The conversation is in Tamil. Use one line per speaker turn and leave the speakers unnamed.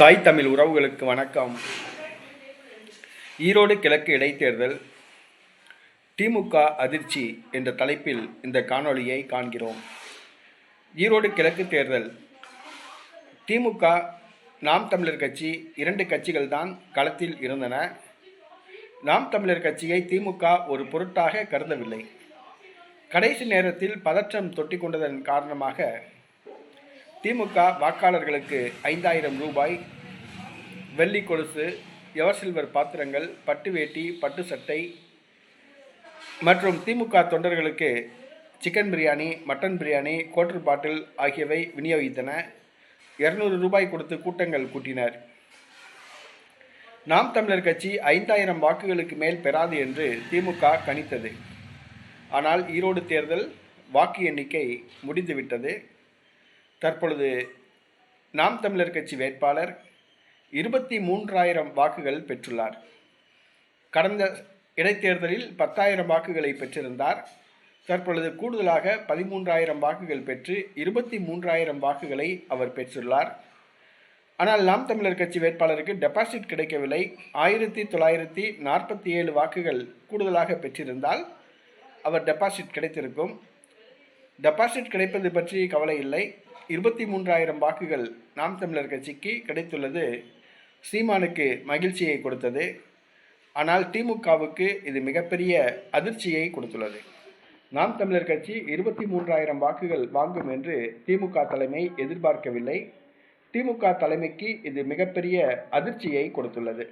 தாய் தமிழ் உறவுகளுக்கு வணக்கம். ஈரோடு கிழக்கு இடைத்தேர்தல் திமுக அதிர்ச்சி என்ற தலைப்பில் இந்த காணொளியை காண்கிறோம். ஈரோடு கிழக்கு தேர்தல் திமுக நாம் தமிழர் கட்சி இரண்டு கட்சிகள் தான் களத்தில் இருந்தன. நாம் தமிழர் கட்சியை திமுக ஒரு பொருட்டாக கருதவில்லை. கடைசி நேரத்தில் பதற்றம் தொட்டிக்கொண்டதன் காரணமாக திமுக வாக்காளர்களுக்கு ஐந்தாயிரம் ரூபாய் வெள்ளி கொலுசு எவர் சில்வர் பாத்திரங்கள் பட்டு வேட்டி பட்டு சட்டை மற்றும் திமுக தொண்டர்களுக்கு chicken biryani mutton biryani quarter bottle ஆகியவை விநியோகித்தன. இருநூறு ரூபாய் கொடுத்து கூட்டங்கள் கூட்டினர். நாம் தமிழர் கட்சி ஐந்தாயிரம் வாக்குகளுக்கு மேல் பெறாது என்று திமுக கணித்தது. ஆனால் ஈரோடு தேர்தல் வாக்கு எண்ணிக்கை முடிந்துவிட்டது. தற்பொழுது நாம் தமிழர் கட்சி வேட்பாளர் இருபத்தி மூன்றாயிரம் வாக்குகள் பெற்றுள்ளார். கடந்த இடைத்தேர்தலில் பத்தாயிரம் வாக்குகளை பெற்றிருந்தார். தற்பொழுது கூடுதலாக பதிமூன்றாயிரம் வாக்குகள் பெற்று இருபத்தி மூன்றாயிரம் வாக்குகளை அவர் பெற்றுள்ளார். ஆனால் நாம் தமிழர் கட்சி வேட்பாளருக்கு டெபாசிட் கிடைக்கவில்லை. ஆயிரத்தி தொள்ளாயிரத்தி நாற்பத்தி ஏழு வாக்குகள் கூடுதலாக பெற்றிருந்தால் அவர் டெபாசிட் கிடைத்திருக்கும். டெபாசிட் கிடைப்பது பற்றி கவலை இல்லை. இருபத்தி மூன்றாயிரம் வாக்குகள் நாம் தமிழர் கட்சிக்கு கிடைத்துள்ளது. சீமானுக்கு மகிழ்ச்சியை கொடுத்தது. ஆனால் திமுகவுக்கு இது மிகப்பெரிய அதிர்ச்சியை கொடுத்துள்ளது. நாம் தமிழர் கட்சி இருபத்தி மூன்றாயிரம் வாக்குகள் வாங்கும் என்று திமுக தலைமை எதிர்பார்க்கவில்லை. திமுக தலைமைக்கு இது மிகப்பெரிய அதிர்ச்சியை கொடுத்துள்ளது.